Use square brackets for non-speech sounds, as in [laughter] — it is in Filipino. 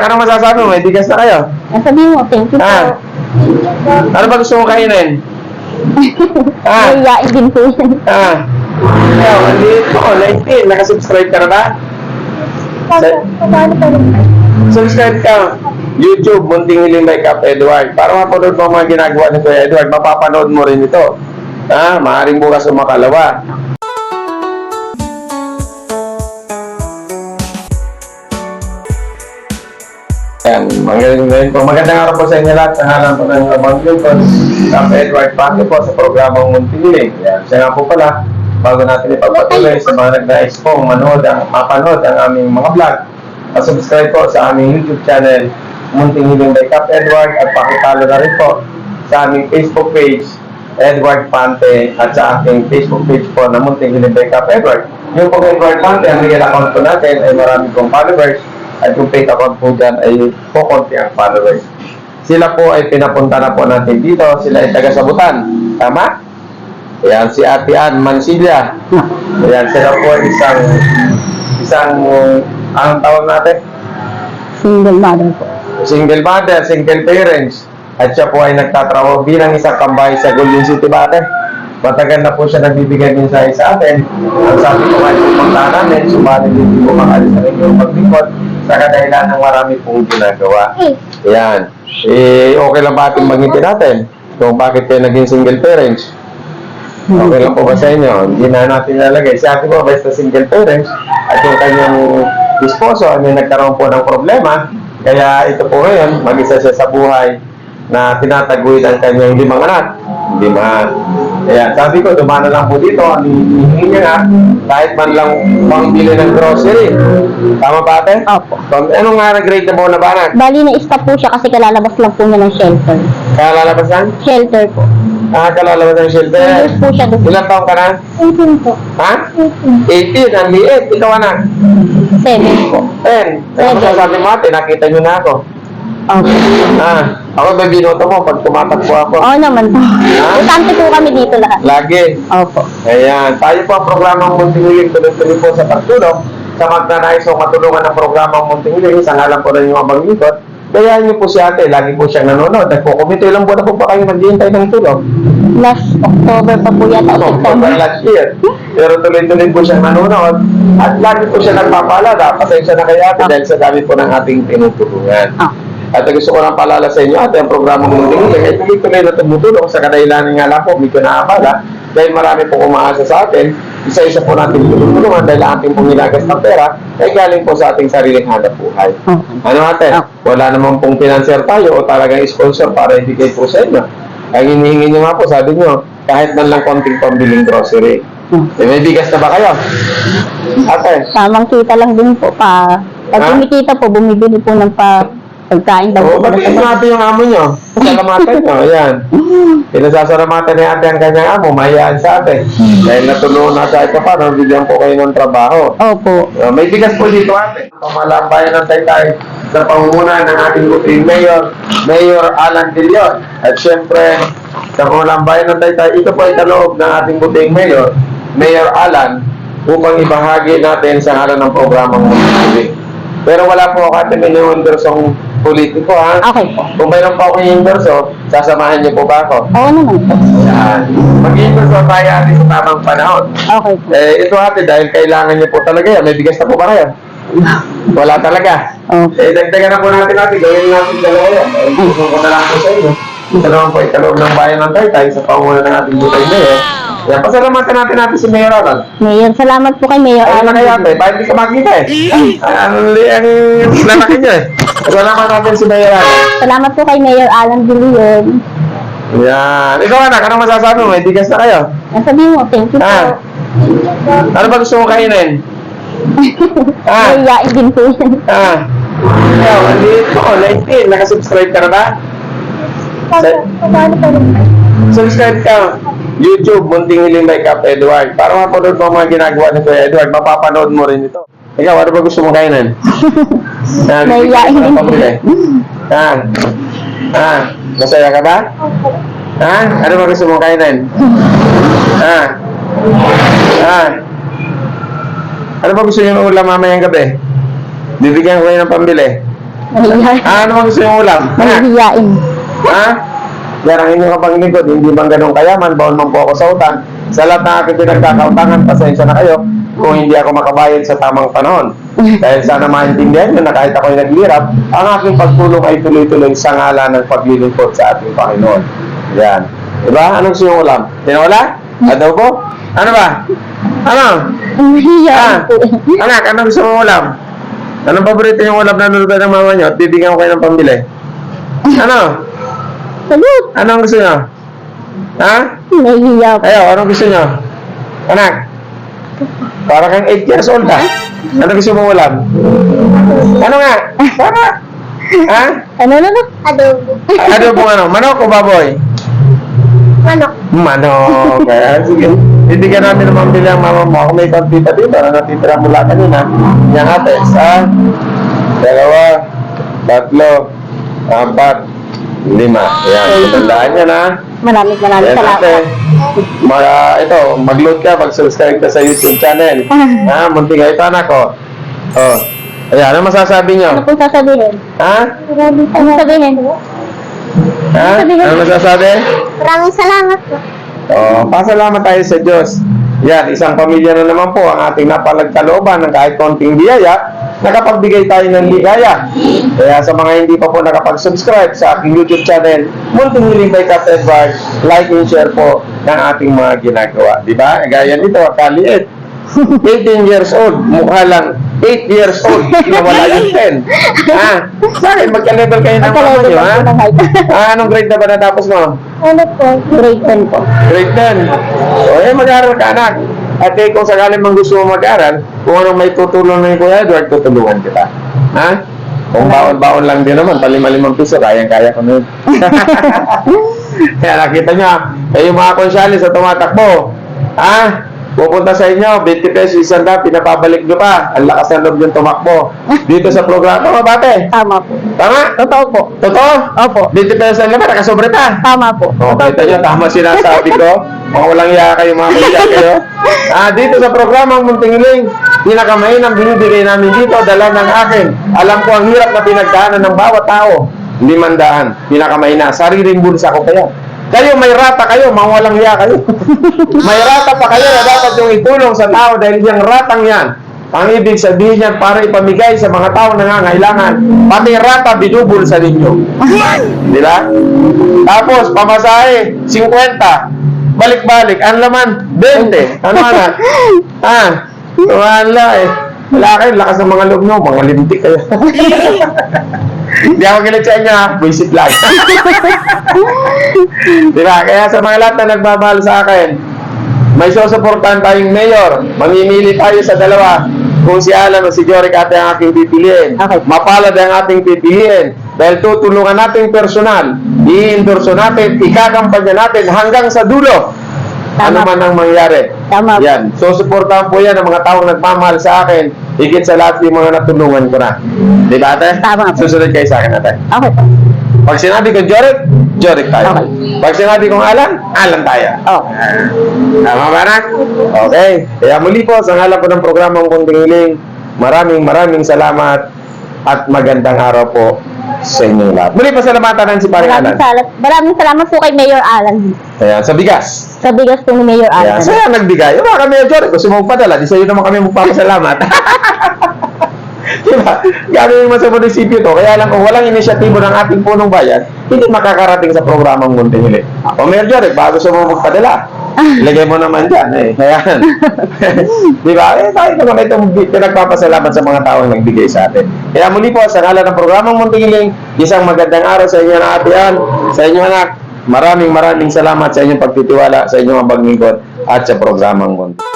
anak, anong masasabi mo? May bigas na kayo. Sabihin mo, thank you po. Ah. Ano ba gusto mo kainin? [laughs] Ah. Mahihain din po yan. Ah. Ayaw, maliit mo. 19. Nakasubscribe ka na ba? Sa- Subscribe ka. YouTube, Munting Hiling by Cap Edward. Para mapanood mo ang mga ginagawa ni Kuya Edward, mapapanood mo rin ito. Ah, maaaring bukas o makalawa. Yan, magaling ngayon po. Magandang araw po sa inyo lahat. Sa ngalan po ng Abang Lupon, Cap Edward Pate po sa programang Munting Hiling. Yan, siya nga po pala, bago natin ipagpatuloy sa mga nag-nais po manood ang, mapanood ang aming mga vlog, subscribe po sa aming YouTube channel, Munting Hiling by Cap Edward at pakitalo na rin po sa aming Facebook page, Edward Pante at sa aking Facebook page po na Munting Hiling by Cap Edward. Yung po Edward Pante, ang real account po natin ay marami pong followers at yung fake account po dyan ay po konti ang followers. Sila po ay pinapunta na po natin dito, sila ay taga-sabutan. Tama? Ayan, si Ate Ann Mansilla. Ayan, sila po ay isang, isang, anong tawag natin? Single mother po. Single mother, single parents. At siya po ay nagtatrabaho bilang isang kambay sa Golden City Bate. Matagal na po siya nagbibigay mensahe sa atin. Ang sabi ko nga pupunta namin, sumalit hindi po makalis sa inyong paglingkod sa kadahilan ng marami pong ginagawa. Ayan. Eh, okay lang ba ating bangitin natin? Kung bakit kayo naging single parents? Okay lang po ba sa inyo? Hindi na natin nalagay. Si ate po, basta single parents, at yung kanyang disposo, ano yung nagkaroon po ng problema, kaya ito po ngayon, mag-isa siya sa buhay na tinataguyod ang kanyang limang anak. Lima. Kaya sabi ko, dumana lang po dito, ang hihingi niya nga, kahit man lang pangbili ng grocery. Tama ba ate? Opo. Pag- Anong nga nag-grade na po na ba? Bali na stop po siya kasi kalalabas lang po niya ng shelter. Kaya lalabasan? Shelter po. Ah, kalalabas ng shelter. Nandun po siya doon. Ilang taong ka na? 18 po. Ha? 18, ang liit. Ikaw anak. 7 po. 10. Ano masasabi mo ate? Nakita niyo na ako. Opo. Ah, ako may binoto mo pag tumatakbo ako. Oo naman po. Utante po kami dito lahat. Lagi. Opo. Ayan. Tayo po ang programang Munting Hiling tuloy-tuloy po sa pagtulong sa magnanais o matulungan ng programang Munting Hiling sa ngalan po ng inyong abang likod. Kaya niyo po si ate, lagi po siyang nanonood. Nagkukumito ilang buwan na po ba kayo naghihintay ng tulong? Last October pa po yata October September. last year. Pero tuloy-tuloy po siyang nanonood at lagi po siya nagpapaalala. Pasensya na kay ate dahil sa dami po ng ating tinutulungan. Ah. At gusto ko lang paalala sa inyo ate, ang programa ng Munting Hiling ay tuloy-tuloy na tumutulong sa kadahilanan nga lang po, medyo naabala dahil marami po umaasa sa atin. Isa-isa po natin tulungan dahil ang ating pong nilagas ng pera ay galing po sa ating sariling hanap buhay. Okay. Ano ate? Ah. Wala naman pong financier tayo o talagang sponsor para ibigay po sa inyo. Ang hinihingi nyo nga po, sabi nyo, kahit man lang konting pambiling grocery. Hmm. Eh, may bigas na ba kayo? Ate, Tamang kita lang din po pa. Pag kumikita po, bumibili po ng pa pagkain daw Oo, po. ba't yung amo nyo? Salamatan nyo, ayan. Pinasasalamatan ni ate ang kanyang amo, mahiyaan sa ate. Dahil natulungan na kahit pa paano, bigyan po kayo ng trabaho. Opo. Uh, may bigas po dito ate. Pamalambayan ng taytay sa pangunguna ng ating Bukring Mayor, Mayor Alan De Leon. At syempre, sa pamalambayan ng taytay, ito po ay kaloob ng ating Bukring Mayor, Mayor Alan, upang ibahagi natin sa ngalan ng programang. Pero wala po ako ate may endorsong politiko ha. Okay po. Kung mayroon pa akong endorso, sasamahan niyo po ba ako? Oo naman po. Yan. Mag-endorso tayo ate sa tamang panahon. Okay po. Eh, ito ate, dahil kailangan niyo po talaga yan. May bigas na po ba kayo? Wala talaga. Okay. Eh, dagdagan na po natin natin. Gawin natin dalawa yan. Eh, gusto ko na lang po sa inyo. Ito naman po, ikaloob ng bayan ng Taytay sa panguna ng ating butay mayor. Yan, pasalamatan natin natin si Mayor Alan. Mayor, salamat po kay Mayor Ayun na Alan. kaya ate, bakit di ka makita eh? [laughs] Ang ang lalaki niya eh. Pasalamatan natin si Mayor Alan. Salamat po kay Mayor Alan De Leon. Yan. Ikaw anak, anong masasabi mo? May bigas na kayo. Sabihin mo, thank you po. Ah. Ano ba gusto mo kainin? [laughs] Ah. Mahihain din po yan. Ah. Ayaw, ang liit mo. 19. Nakasubscribe ka na ba? Sa- Subscribe ka. YouTube, Munting Hiling by Cap Edward. Para mapanood mo ang mga ginagawa ni Kuya Edward, mapapanood mo rin ito. Ikaw, ano ba gusto mo kainin? [laughs] Ah, Nahiyain din po. pambili. Ah. Ah. Masaya ka ba? Ha? Ano ba gusto mo kainin? [laughs] Ah. Ah. Ano ba gusto niyo ng ulam mamayang gabi? Bibigyan ko kayo ng pambili. Mahihiyain. Ah, ano bang gusto yung ulam? Ha? Mahihiyain. Ha? Yan ang inyong kapanglingkod, hindi bang ganun kayaman, bawal man po ako sa utang. Sa lahat ng aking pinagkakautangan, pasensya na kayo kung hindi ako makabayad sa tamang panahon. [laughs] Dahil sana maintindihan nyo na kahit ako'y naglirap, ang aking pagtulong ay tuloy-tuloy sa ngalan ng paglilingkod sa ating Panginoon. Yan. Diba? Anong yung ulam? Tinola? Adobo? Ano ba? Ano? Mahihiyain Ah, anak, anong gusto mong ulam? Anong paborito yung ulam na nuluto ng mama nyo? At bibigyan ko kayo ng pambili. Ano? Salut. Anong gusto nyo? Ha? Mahihiya po. Ayo, anong gusto nyo? Anak? Para kang 8 years old ha? Ano gusto mong ulam? Ano nga? Para? Ha? Ano na na? Adobo. Ano pong ano? Manok o baboy? Manok. Manok. Kaya [laughs] sige. Bibigyan namin ng pambili ang mama mo. Kung may konti pa din, para natitira mula kanina. Yan ate. Isa, dalawa, tatlo, apat, lima. Yan. Tandaan yan ha. Maraming maraming salamat. Mag, ah, ito, mag-load ka, mag-subscribe ka sa YouTube channel. ha, munti ka ito anak ko. Oh. Ayan, ano masasabi Ano nyo? pong sasabihin? Ha? Ano sabihin? Ha? Ano masasabi? Maraming salamat po. Oh, pasalamat tayo sa Diyos. Yan, isang pamilya na naman po ang ating napalagkalooban ng kahit konting biyaya, nakapagbigay tayo ng ligaya. Kaya sa mga hindi pa po nakapag-subscribe sa aking YouTube channel, munting hiling kay Kat Edward, like and share po ng ating mga ginagawa. Di ba? Gaya nito, kaliit. 18 [laughs] years old, mukha lang 8 years old, nawala yung 10. Ha? Sa akin, magka-level kayo ng mama nyo, ha? Ah, anong grade na ba natapos mo? Ano po? Grade 10 po. Grade 10. O eh, mag-aaral ka anak. At eh, kung sakaling mang gusto mo mag-aral, kung anong may tutulong ng Kuya Edward, tutulungan kita. Ha? Kung baon-baon lang din naman, palima-limang piso, kayang-kaya ko na yun. [laughs] Kaya nakita niya, eh yung mga konsyali sa tumatakbo, ha? Pupunta sa inyo, 20 pesos isang daan, pinapabalik nyo pa. Ang lakas ng loob yung tumakbo. Dito sa programa, tama bate? Tama po. Tama? Totoo po. Totoo? Opo. 20 pesos ang laman, nakasobre ta. Tama po. Oh, kita nyo, tama sinasabi ko. [laughs] Mga walang iya kayo, mga kuya [laughs] kayo. Ah, dito sa programang Muntingling, pinakamainang binibigay namin dito, dala ng akin. Alam ko ang hirap na pinagdaanan ng bawat tao. Limandaan, pinakamaina. Sariling bulsa ko kaya. Kayo, may rata kayo, mga walang iya kayo. [laughs] may rata pa kayo na dapat yung itulong sa tao dahil yung ratang yan. Ang ibig sabihin niyan para ipamigay sa mga tao na nangangailangan. Pati rata binubulsa ninyo. [laughs] Di ba? Tapos, pamasahe, 50. Balik-balik. Ang laman, 20. Ano anak? [laughs] ah, wala eh. Wala kayo, lakas ng mga loob nyo. Mga lintik kayo. Hindi ako kilit sa inyo ha. Visit lang. [laughs] Di ba? Kaya sa mga lahat na nagmamahal sa akin, may susuportahan tayong mayor. Mamimili tayo sa dalawa. Kung si Alan o si Joric ate ang aking pipiliin. Okay. Mapalad ang ating pipiliin. Dahil tutulungan natin personal. I-endorso natin, ikakampanya natin hanggang sa dulo. Tama. Ano man ang mangyari. Tama. Yan. So, suportahan po yan ng mga taong nagmamahal sa akin. Higit sa lahat yung mga natulungan ko na. Di ba, ate? Tama. Susunod kayo sa akin, ate. Okay po. Pag sinabi kong Joric, Joric tayo. Okay. Pag sinabi kong Alan, Alan tayo. Oh. Ah, Tama ba na? Okay. Kaya muli po, sa ngalan po ng programang Kunting Hiling, maraming maraming salamat at magandang araw po sa inyong lahat. Muli pa salamatan ng si Paring Maraming Alan. salamat, maraming salamat po kay Mayor Alan. Ayan, sa bigas. Sa bigas po ni Mayor Ayan, Alan. saya nagbigay. Yung mga kami, Joric, gusto mong padala, di sa'yo naman kami magpapasalamat. [laughs] diba? Gano'n naman sa munisipyo to. Kaya lang kung walang inisyatibo ng ating punong bayan, hindi makakarating sa programang Munting Hiling. O Mayor Joric, bago sa mo magpadala, ilagay mo naman dyan eh. Ayan. [laughs] Di ba? Eh, tayo naman itong pinagpapasalamat sa mga taong nagbigay sa atin. Kaya muli po, sa ngalan ng programang Munting Hiling, isang magandang araw sa inyo na atian, sa inyo anak. Maraming maraming salamat sa inyong pagtitiwala, sa inyong mabaglingkod at sa programang Munting